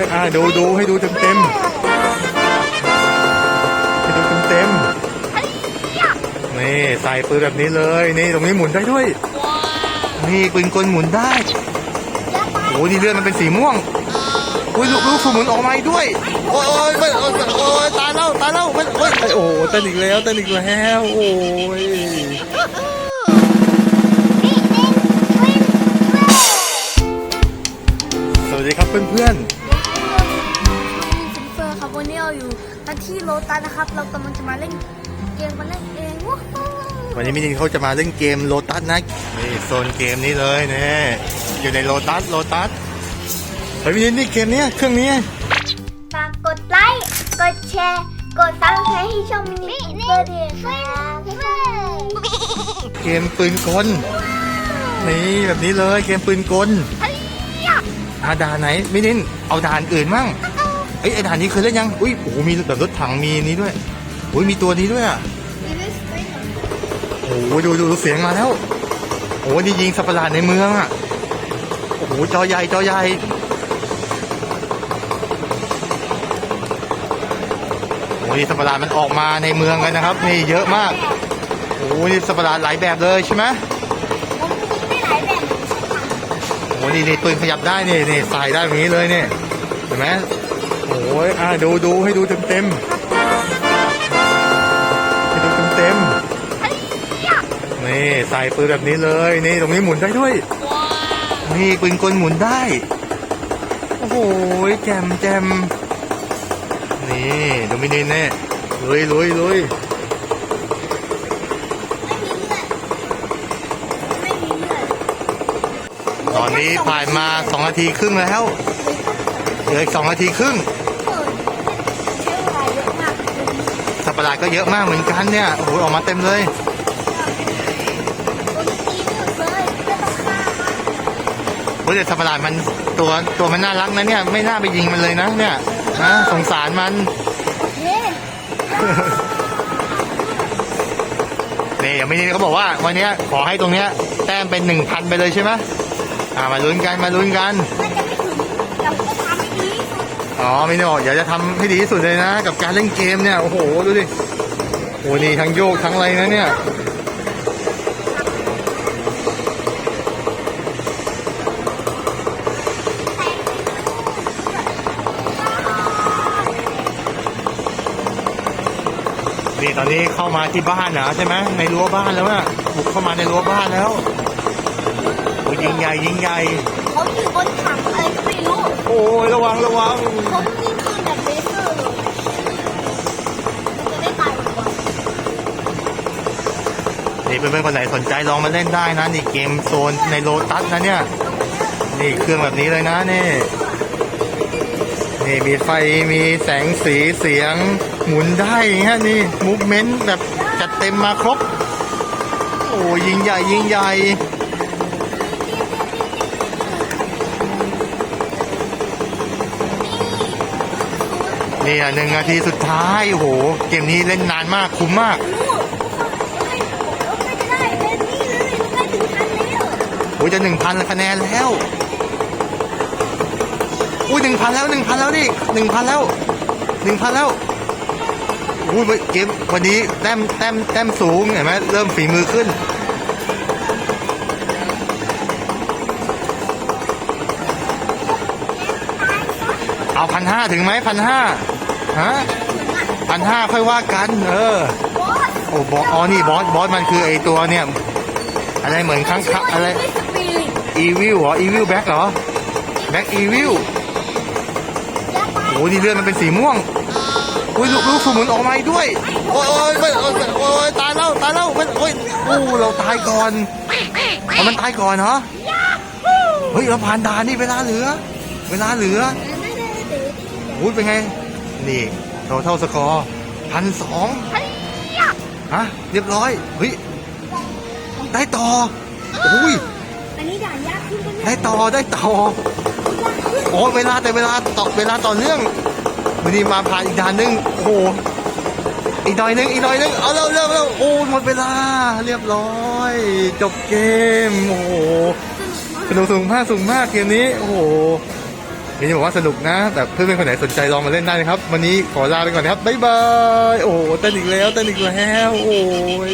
อ่าดูดูให้ดูเต็มเต็มให้ดูเต็มเต็มนี่ใส่ปืนแบบนี้เลย นี่ตรงนี้หมุนได้ด้วย นี่ปืนกลหมุนได้โอ้นี่เลือดมันเป็นสีม่วงอุ้ยลูกลูกสูบหมุนออกมาด้วย โอ้ยโอ้ยโอ้ยโอ้ยตายแล้วตายแล้วโอ้ยโอ้ยโอ้โหเต้นอีกแล้วเต้นอีกแล้วโอ้ยสวัสดีครับเพื่อนฟินเฟอร์ครับ วันนี้เราอยู่กันที่โลตัสนะครับ เรากำลังจะมาเล่นเกมมาเล่นเองว้าวๆวันนี้มินินเขาจะมาเล่นเกมโลตัสนะนี่โซนเกมนี้เลยเนี่ยอยู่ในโลตัสโลตัสเฮ้ยมินินนี่เกมเนี้ยเครื่องเนี้ยฝากกดไลค์กดแชร์กดซับสไครต์ให้ช่องมินิฟินเฟอร์ด้วยครับเกมปืนกลนี่แบบนี้เลยเกมปืนกลอาด่านไหนมินินเอาด่านอื่นมั่ง เอ้ยไอด่านนี้เคยเล่นยัง อุ้ยโอ้โหมีแบบรถถังมีนี้ด้วยอุ้ยมีตัวนี้ด้วยอะโอ้โหดูดูดูเสียงมาแล้วโอ้โหนี่ยิงสัตว์ประหลาดในเมืองอะโอ้โหจอใหญ่จอใหญ่โอ้โหนี่สัตว์ประหลาดมันออกมาในเมืองกันนะครับ นี่เยอะมากโอ้โหนี่สัตว์ประหลาดหลายแบบเลยใช่ไหมผมมีไม่หลายแบบโอ้โหนี่นี่ปืนขยับได้นี่นี่ใส่ได้แบบนี้เลยนี่เห็นไหม โอ้ยอ่าดูดูให้ดูเต็มเต็มๆให้ดูเต็มเต็มๆนี่ใส่ปืนแบบนี้เลย นี่ตรงนี้หมุนได้ด้วย นี่ปืนกลหมุนได้ โอ้โหแจมแจมนี่ดูมินินเนี่ยลุยลุยลุยไม่มีเลือดตอนนี้ผ่านมาสองนาทีครึ่งแล้ว เหลืออีกสองนาทีครึ่งเปิดใช้เวลาเยอะมากสัตว์ประหลาดก็เยอะมากเหมือนกันเนี่ยโอ้โหออกมาเต็มเลยคนตีเลือดเลยไม่ต้องฆ่ามันโอ้ยแต่สัตว์ประหลาดมันตัวตัวมันน่ารักนะเนี่ย ไม่น่าไปยิงมันเลยนะเนี่ยนะสงสารมันเย้นี่อย่างไม่นี่เขาบอกว่าวันเนี้ยขอให้ตรงเนี้ยแต้มเป็นหนึ่งพันไปเลยใช่ไหมอ่ามาลุ้นกันมาลุ้นกัน อ๋อไม่ได้บอยากจะทำให้ดีที่สุดเลยนะ กับการเล่นเกมเนี่ย โอ้โห ดูดิโอ้นี่ทั้งโยกทั้งอะไรนะเนี่ยนี่ตอนนี้เข้ามาที่บ้านนะใช่ไหมในรั้วบ้านแล้วอะบุกเข้ามาในรั้วบ้านแล้วโอ้ยยิงใหญ่ยิงใหญ่เขาอยู่ ระวังระวังผมยิงปืนแบบเลเซอร์จะได้ตายไวนี่เพื่อนๆคนไหนสนใจลองมาเล่นได้นะนี่เกมโซนในโลตัสนะเนี่ย นี่เครื่องแบบนี้เลยนะนี่ นี่มีไฟมีแสงสีเสียงหมุนได้อย่างเงี้ยนี่มูฟเมนต์แบบจัดเต็มมาครบ โอ้ยิงใหญ่ยิงใหญ่ นี่อะหนึ่งนาทีสุดท้ายโหเกมนี้เล่นนานมากคุ้มมากๆลูกผมไม่ได้เล่นนี่เลยใกล้ถึงพันแล้วโอ้ยจะหนึ่งพันคะแนนแล้วอุ้ยหนึ่งพันแล้วหนึ่งพันแล้วดิหนึ่งพันแล้วหนึ่งพันแล้วอุ้ยเกมวันนี้แต้มแต้มแต้มสูงเห็นไหมเริ่มฝีมือขึ้นเอาพันห้าถึงไหมพันห้า ฮะพันห้าค่อยว่ากัน เออ โอ้บอสอ๋อนี่บอสบอสมันคือไอตัวเนี่ย อะไรเหมือนข้างๆอะไรอีวิลเหรออีวิลแบ็กเหรอแบ็กอีวิลและตายโอ้นี่เลือดมันเป็นสีม่วงอุ้ยลูกลูกสมุนออกมาด้วย โอ้ยโอ้ยโอ้ยโอ้ยตายแล้วตายแล้วโอ้ยโอ้ยโอ้เราตายก่อนเอามันตายก่อนเหรอเฮ้ยเราผ่านด่านนี่เวลาเหลือ เวลาเหลือโอ้ยเป็นไง นี่เราเท่าสกอร์พันสองฮะ เรียบร้อย เฮ้ย ได้ต่อโอ้ยอันนี้ด่านยากขึ้นก็เนี่ยได้ต่อได้ต่อ โอ้เวลาแต่เวลาต่อเวลาต่อเนื่องวันนี้มาผ่านอีกด่านหนึงโอ้โหอีกหน่อยหนึงอีกหน่อยหนึงเอาเร็วเร็วเร็วโอ้หมดเวลาเรียบร้อย จบเกมโอ้โหสนุกสูงมากสูงมากเกมนี้โอ้โห นี่บอกว่าสนุกนะ แต่เพื่อนๆคนไหนสนใจลองมาเล่นได้นะครับ วันนี้ขอลาไปก่อนนะครับ บ๊ายบาย โอ้โหเต้นอีกแล้วเต้นอีกแล้ว โอ้ย